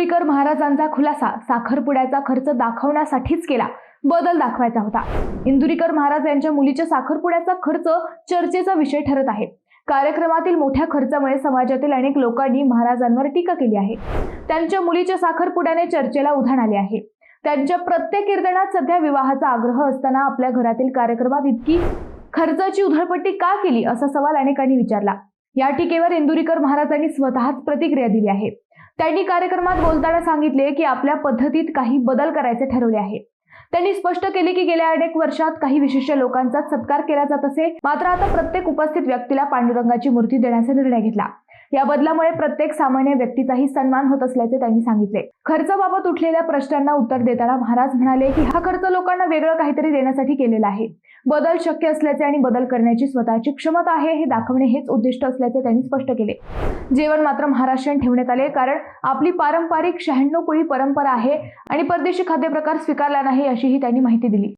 इंदुरीकर महाराजांचा खुलासा साखरपुड्याचा खर्च दाखवण्यासाठीच केला. बदल दाखवायचा होता. इंदुरीकर महाराज यांच्या मुलीच्या साखरपुड्याचा खर्च चर्चेचा विषय ठरत आहे. कार्यक्रमातील मोठ्या खर्चामुळे समाजातील अनेक लोकांनी महाराजांवर टीका केली आहे. त्यांच्या मुलीच्या साखरपुड्याने चर्चेला उधाण आले आहे. त्यांच्या प्रत्येक कीर्तनात सध्या विवाहाचा आग्रह असताना आपल्या घरातील कार्यक्रमात इतकी खर्चाची उधळपट्टी का केली असा सवाल अनेकांनी विचारला. या टीकेवर इंदुरीकर महाराजांनी स्वतःच प्रतिक्रिया दिली आहे. त्यांनी कार्यक्रमात बोलताना सांगितले की आपल्या पद्धतीत काही बदल करायचे ठरवले आहे त्यांनी स्पष्ट केले की गेल्या अनेक वर्षात काही विशिष्ट लोकांचा सत्कार केला जात असे मात्र आता प्रत्येक उपस्थित व्यक्तीला पांडुरंगाची मूर्ती देण्याचा निर्णय घेतला. या बदलामुळे प्रत्येक सामान्य व्यक्तीचाही सन्मान होत असल्याचे त्यांनी सांगितले. खर्चाबाबत उठलेल्या प्रश्नांना उत्तर देताना महाराज म्हणाले की हा खर्च लोकांना वेगळं काहीतरी देण्यासाठी केलेला आहे. बदल शक्य असल्याचे आणि बदल करण्याची स्वतःची क्षमता आहे हे दाखवणे हेच उद्दिष्ट असल्याचे त्यांनी स्पष्ट केले. जेवण मात्र महाराष्ट्रीयन ठेवण्यात आले कारण आपली पारंपरिक शहाण्णव कुळी परंपरा आहे आणि परदेशी खाद्यप्रकार स्वीकारला नाही अशीही त्यांनी माहिती दिली.